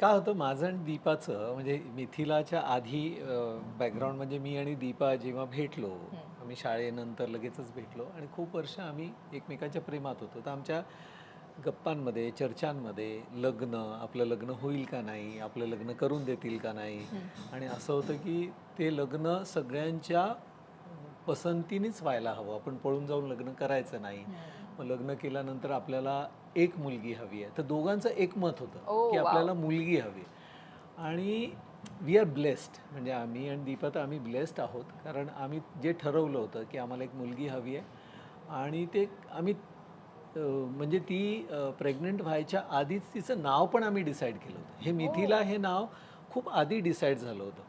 काय होतं माझं आणि दीपाचं म्हणजे मिथिलाच्या आधी बॅकग्राऊंड म्हणजे मी आणि दीपा जेव्हा भेटलो आम्ही शाळेनंतर लगेचच भेटलो आणि खूप वर्ष आम्ही एकमेकांच्या प्रेमात होतो. तर आमच्या गप्पांमध्ये चर्चांमध्ये लग्न आपलं लग्न होईल का नाही आपलं लग्न करून देतील का नाही आणि असं होतं की ते लग्न सगळ्यांच्या पसंतीनेच व्हायला हवं. आपण पळून जाऊन लग्न करायचं नाही. मग लग्न केल्यानंतर आपल्याला एक मुलगी हवी आहे. तर दोघांचं एक मत होतं की. आपल्याला मुलगी हवी आणि वी आर ब्लेस्ड. म्हणजे आम्ही आणि दीपा तर आम्ही ब्लेस्ड आहोत. कारण आम्ही जे ठरवलं होतं की आम्हाला एक मुलगी हवी आहे. आणि ते आम्ही म्हणजे ती प्रेग्नंट व्हायच्या आधीच तिचं नाव पण आम्ही डिसाईड केलं होतं. हे मिथिला हे नाव खूप आधी डिसाईड झालं होतं.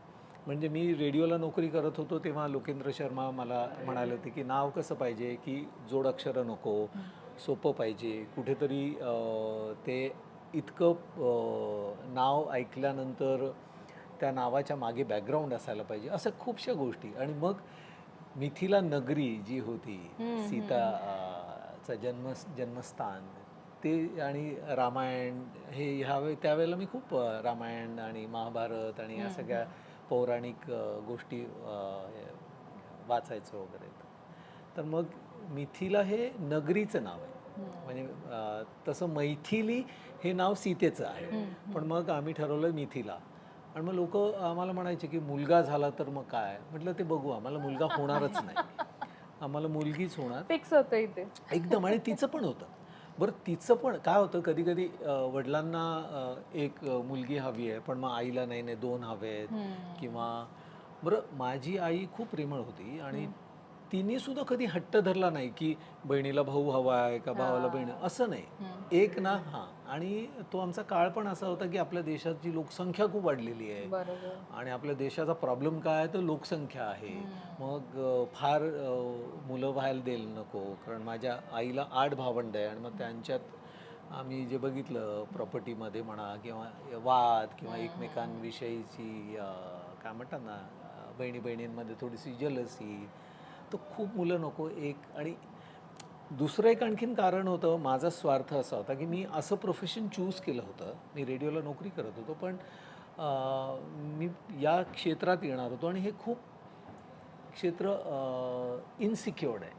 म्हणजे मी रेडिओला नोकरी करत होतो तेव्हा लोकेंद्र शर्मा मला म्हणाले होते की नाव कसं पाहिजे की जोड अक्षरं नको सोपं पाहिजे. कुठेतरी ते इतकं नाव ऐकल्यानंतर त्या नावाच्या मागे बॅकग्राऊंड असायला पाहिजे असं खूपशा गोष्टी. आणि मग मिथिला नगरी जी होती सीता चं जन्म जन्मस्थान ते आणि रामायण हे ह्यावे त्यावेळेला मी खूप रामायण आणि महाभारत आणि या सगळ्या पौराणिक गोष्टी वाचायचो वगैरे. तर मग मिथिला हे नगरीचं नाव आहे. म्हणजे तसं मैथिली हे नाव सीतेचं आहे. पण मग आम्ही ठरवलं मिथिला. आणि मग लोक आम्हाला म्हणायचे की मुलगा झाला तर मग काय? म्हटलं ते बघू आम्हाला मुलगा होणारच नाही. आम्हाला मुलगीच होणार. फिक्स होतं इथे. एकदम. आणि तिचं पण होतं. बरं तिचं पण काय होतं कधी कधी वडिलांना अं, एक अं, मुलगी हवी आहे पण मग आईला नाही नाही दोन हवे आहेत किंवा बरं माझी आई खूप प्रेमळ होती आणि तिने सुद्धा कधी हट्ट धरला नाही की बहिणीला भाऊ हवा आहे का भावाला बहीण असं नाही. एक ना हां. आणि तो आमचा काळ पण असा होता की आपल्या देशाची लोकसंख्या खूप वाढलेली आहे. आणि आपल्या देशाचा प्रॉब्लेम काय आहे तर लोकसंख्या आहे. मग फार मुलं व्हायला देईल नको कारण माझ्या आईला आठ भावंड आहे आणि मग त्यांच्यात आम्ही जे बघितलं प्रॉपर्टीमध्ये म्हणा किंवा वाद किंवा एकमेकांविषयीची काय म्हणतात ना बहिणी बहिणींमध्ये थोडीशी जलसी तर खूप मुलं नको एक आणि दुसरं एक आणखीन कारण होतं माझा स्वार्थ असा होता की मी असं प्रोफेशन चूज केलं होतं. मी रेडिओला नोकरी करत होतो पण मी या क्षेत्रात येणार होतो आणि हे खूप क्षेत्र इनसिक्युअर्ड आहे.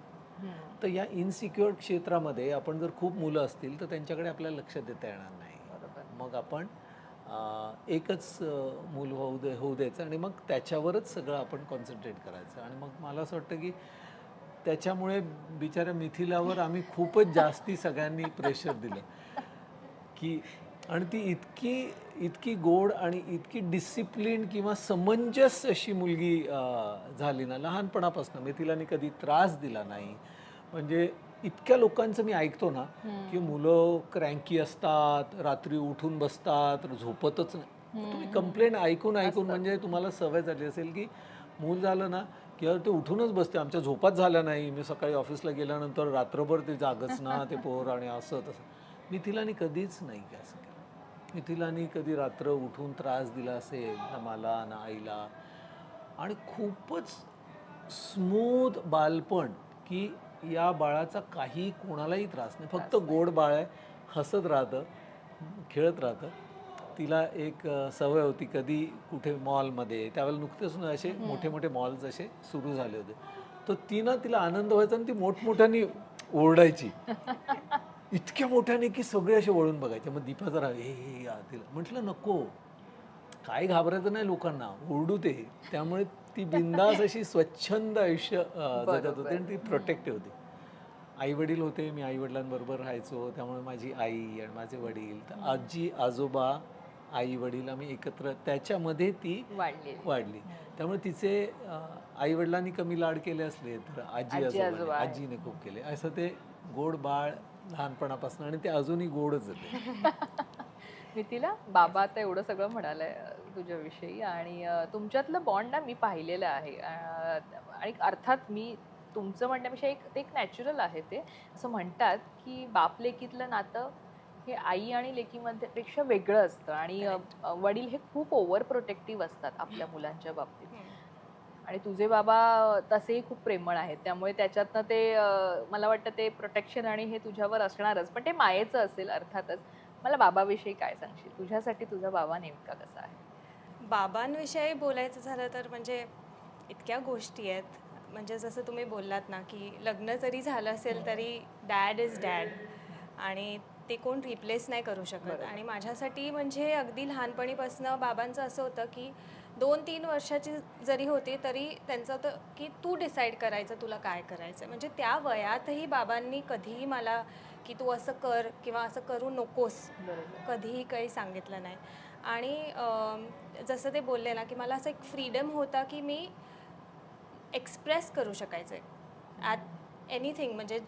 तर या इनसिक्युअर्ड क्षेत्रामध्ये आपण जर खूप मुलं असतील तर त्यांच्याकडे आपल्याला लक्ष देता येणार नाही. बरोबर. मग आपण एकच मूल होऊ दे होऊ द्यायचं आणि मग त्याच्यावरच सगळं आपण कॉन्सन्ट्रेट करायचं. आणि मग मला असं वाटतं की त्याच्यामुळे बिचाऱ्या मिथिलावर आम्ही खूपच जास्ती सगळ्यांनी प्रेशर दिलं. की आणि ती इतकी इतकी गोड आणि इतकी डिसिप्लिन किंवा समंजस अशी मुलगी झाली ना लहानपणापासून. मिथिलाने कधी त्रास दिला नाही. म्हणजे इतक्या लोकांचं मी ऐकतो ना की मुलं क्रँकी असतात रात्री उठून बसतात झोपतच नाही. तुम्ही कंप्लेंट ऐकून ऐकून म्हणजे तुम्हाला सवय झाली असेल की मूल झालं ना की ते उठूनच बसते आमच्या झोपात झाल्या नाही. मी सकाळी ऑफिसला गेल्यानंतर रात्रभर ते जागच ना ते पोर आणि असं तसं. मिथिलाने कधीच नाही असं केलं. मिथिलाने कधी रात्र उठून त्रास दिला असेल ना मला ना आईला. आणि खूपच स्मूथ बालपण की या बाळाचा काही कोणालाही त्रास नाही. फक्त गोड बाळ आहे हसत राहतं खेळत राहतं. तिला एक सवय होती कधी कुठे मॉलमध्ये त्यावेळेला नुकतेच असे मोठे मोठे मॉल्स असे सुरू झाले होते. तर ती ना तिला आनंद व्हायचा आणि ती मोठमोठ्याने ओरडायची. इतक्या मोठ्याने की सगळे असे वळून बघायचे. मग दीपा जरा हे हे या तिला म्हटलं नको. काय घाबरायचं नाही लोकांना. ओरडू ते त्यामुळे ती बिंदास अशी स्वच्छंद आयुष्य अ, जगत होती आणि ती प्रोटेक्टिव्ह होती. आई वडील होते मी आई वडिलांबरोबर राहायचो त्यामुळे माझी आई आणि माझे वडील तर आजी आजोबा आई वडील आम्ही एकत्र त्याच्यामध्ये ती वाढली. वाढली त्यामुळे तिचे आई वडिलांनी कमी लाड केले असले तर आजी आजोबा. आजीने खूप केले. असं ते गोड बाळ लहानपणापासून आणि ते अजूनही गोडच होते. मी तिला बाबा आता एवढं सगळं म्हणालंय तुझ्याविषयी आणि तुमच्यातलं बॉन्ड ना मी पाहिलेलं आहे. आणि अर्थात मी तुमचं म्हणण्यापेक्षा एक ते एक नॅचरल आहे ते. असं म्हणतात की बाप लेकीतलं नातं हे आई आणि लेकीमध्ये पेक्षा वेगळं असतं आणि वडील हे खूप ओव्हर प्रोटेक्टिव्ह असतात आपल्या मुलांच्या बाबतीत. आणि तुझे बाबा तसेही खूप प्रेमळ आहेत. त्यामुळे त्याच्यातनं ते मला वाटतं ते प्रोटेक्शन आणि हे तुझ्यावर असणारच. पण ते मायेचं असेल अर्थातच. मला बाबाविषयी काय सांगशील? तुझ्यासाठी तुझा बाबा नेमका कसा आहे? बाबांविषयी बोलायचं झालं तर म्हणजे इतक्या गोष्टी आहेत. म्हणजे जसं तुम्ही बोललात ना की लग्न जरी झालं असेल तरी डॅड इज डॅड आणि ते कोण रिप्लेस नाही करू शकत. आणि माझ्यासाठी म्हणजे अगदी लहानपणीपासनं बाबांचं असं होतं की दोन तीन वर्षाची जरी होती तरी त्यांचं होतं की तू डिसाईड करायचं तुला काय करायचं म्हणजे त्या वयातही बाबांनी कधीही मला की तू असं कर किंवा असं करू नकोस कधीही काही सांगितलं नाही. आणि जसं ते बोलले ना की मला असं एक फ्रीडम होता की मी एक्सप्रेस करू शकायचे. ॲट एनिथिंग म्हणजे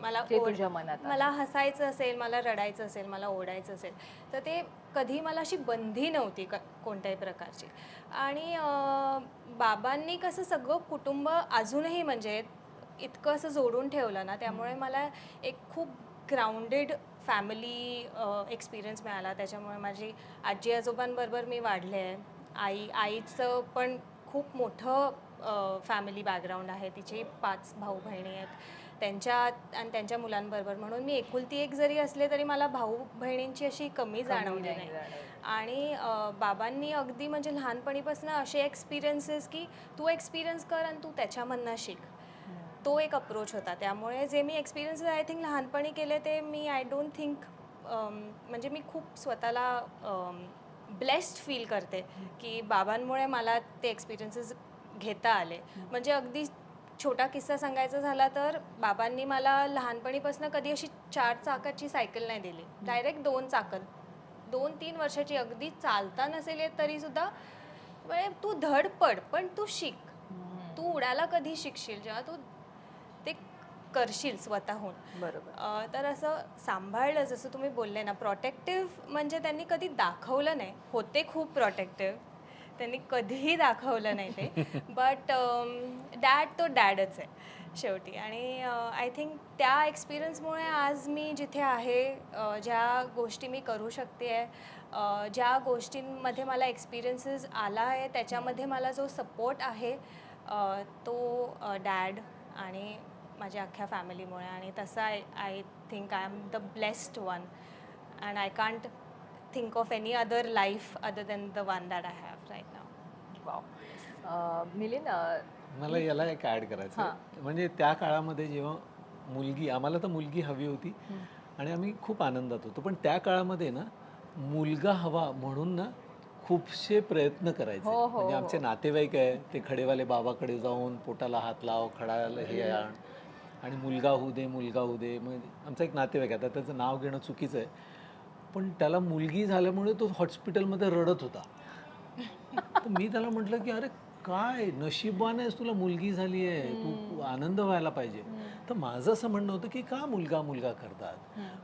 मला जे ओढ- तुझ्या मनात आहे. मला हसायचं असेल मला रडायचं असेल मला ओढायचं असेल तर ते कधी मला अशी बंधी नव्हती क कोणत्याही प्रकारची. आणि अं, बाबांनी कसं सगळं कुटुंब अजूनही म्हणजे इतकं असं जोडून ठेवलं ना त्यामुळे मला एक खूप ग्राउंडेड फॅमिली एक्सपिरियन्स मिळाला. त्याच्यामुळे माझी आजी आजोबांबरोबर मी वाढले आहे. आई आईचं पण खूप मोठं फॅमिली बॅकग्राऊंड आहे. तिचे पाच भाऊ बहिणी आहेत. त्यांच्या आणि त्यांच्या मुलांबरोबर. म्हणून मी एकुलती एक जरी असले तरी मला भाऊ बहिणींची अशी कमी जाणवली नाही. आणि बाबांनी अगदी म्हणजे लहानपणीपासून असे एक्सपिरियन्सेस की तू एक्सपिरियन्स कर आणि तू त्याच्यामधनं शिक. तो एक अप्रोच होता. त्यामुळे जे मी एक्सपिरियन्सेस आय थिंक लहानपणी केले ते मी आय डोंट थिंक म्हणजे मी खूप स्वतःला ब्लेस्ड फील करते की बाबांमुळे मला ते एक्सपिरियन्सेस घेता आले. म्हणजे अगदी छोटा किस्सा सांगायचा झाला तर बाबांनी मला लहानपणीपासून कधी अशी चार चाकाची सायकल नाही दिली. डायरेक्ट दोन चाकल. दोन तीन वर्षाची अगदी चालता नसेल येत तरीसुद्धा म्हणजे तू धडपड पण तू शिक. तू उडायला कधी शिकशील? जेव्हा तू ते करशील स्वतःहून. बरोबर. तर असं सांभाळलं. जसं तुम्ही बोलले ना प्रोटेक्टिव्ह म्हणजे त्यांनी कधी दाखवलं नाही. होते खूप प्रोटेक्टिव्ह त्यांनी कधीही दाखवलं नाही ते. बट डॅड तो डॅडच आहे शेवटी. आणि आय थिंक त्या एक्सपिरियन्समुळे आज मी जिथे आहे अ, ज्या गोष्टी मी करू शकते आहे ज्या गोष्टींमध्ये मला एक्सपिरियन्सेस आला आहे त्याच्यामध्ये मला जो सपोर्ट आहे तो डॅड आणि माझ्या अख्ख्या फॅमिलीमुळे आणि तसं I I think I am the blessed one and I can't think of any other life other than the one that I have right now wow um, Milind अं, मला याला एक ॲड करायचं हां. आहे. म्हणजे त्या काळामध्ये जेव्हा मुलगी आम्हाला तर मुलगी हवी होती. आणि आम्ही खूप आनंदात होतो. पण त्या काळामध्ये ना मुलगा हवा म्हणून ना खूपसे प्रयत्न करायचे. हो, हो, म्हणजे हो. आमचे नातेवाईक आहे ते खडेवाले बाबाकडे जाऊन पोटाला हात लाव खडाला हे आण. आणि मुलगा होऊ दे मुलगा होऊ दे. मग आमचा एक नातेवाईक आहे. आता त्याचं नाव घेणं चुकीचं आहे. पण त्याला मुलगी झाल्यामुळे तो हॉस्पिटलमध्ये रडत होता. तर मी त्याला म्हटलं की अरे काय? नशीबवान आहेस तुला मुलगी झाली आहे. तू आनंद व्हायला पाहिजे. तर माझं असं म्हणणं होतं की का मुलगा मुलगा करतात?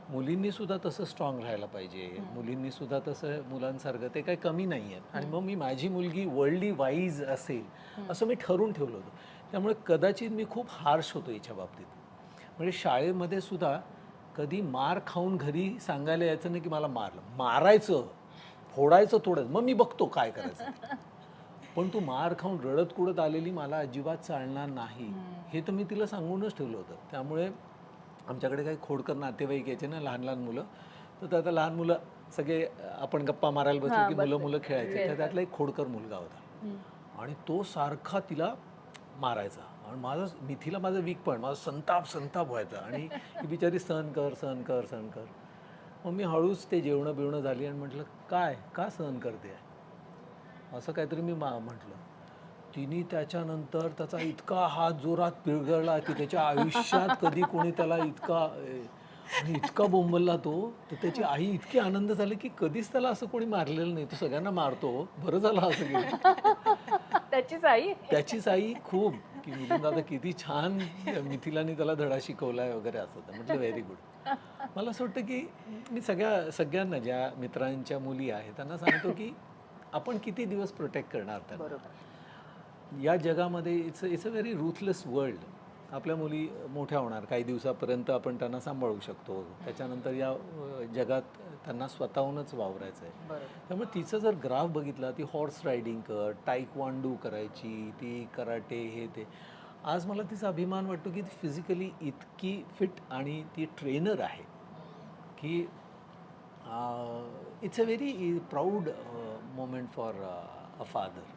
मुलींनी सुद्धा तसं स्ट्रॉंग राहायला पाहिजे. मुलींनी सुद्धा तसं मुलांसारखं ते काही कमी नाही आहेत. आणि मग मी माझी मुलगी वर्ल्डली वाईज असेल असं मी ठरवून ठेवलं होतं. त्यामुळे कदाचित मी खूप हार्श होतो याच्या बाबतीत. म्हणजे शाळेमध्ये सुद्धा कधी मार खाऊन घरी सांगायला यायचं नाही की मला मारलं. मारायचं फोडायचं थोडं. मग मी बघतो काय करायचं पण तू मार खाऊन रडत कुडत आलेली मला अजिबात चालणार नाही. हे तर मी तिला सांगूनच ठेवलं होतं. त्यामुळे आमच्याकडे काही खोडकर नातेवाईक यायचे ना लहान लहान मुलं. तर आता लहान मुलं सगळे आपण गप्पा मारायला बसलो की मुलं. मुलं खेळायचे. तर. त्यातला एक खोडकर मुलगा होता. आणि तो सारखा तिला मारायचा. आणि माझं मिथीला माझं वीक पॉईंट माझा संताप संताप व्हायचा. आणि ही बिचारी सहन कर सहन कर सहन कर. मग मी हळूच ते जेवणं बिवणं झाली आणि म्हटलं काय का सहन करते? असं काहीतरी मी मा म्हटलं. तिने त्याच्यानंतर त्याचा इतका हात जोरात पिळगळला की त्याच्या आयुष्यात कधी कोणी त्याला इतका आणि इतका बोंबलला तो तर त्याची आई इतकी आनंद झाली की कधीच त्याला असं कोणी मारलेलं नाही. तो सगळ्यांना मारतो. बरं झालं असं त्याचीच आई? त्याचीच आई खूप. की मिलिंद दादा किती छान मिथिलाने त्याला धडा शिकवलाय वगैरे असं तर म्हटलं व्हेरी गुड मला असं वाटतं की मी सगळ्या सगळ्यांना ज्या मित्रांच्या मुली आहेत त्यांना सांगतो की आपण किती दिवस प्रोटेक्ट करणार त्यांना. या जगामध्ये it's it's a very ruthless world आपल्या मुली मोठ्या होणार. काही दिवसापर्यंत आपण त्यांना सांभाळू शकतो. त्याच्यानंतर या जगात त्यांना स्वतःहूनच वावरायचं आहे. त्यामुळे तिचं जर ग्राफ बघितला ती हॉर्स रायडिंग कर टाईकवांडू करायची ती कराटे हे ते. आज मला तिचा अभिमान वाटतो की ती फिजिकली इतकी फिट आणि ती ट्रेनर आहे की it's a very proud moment for a father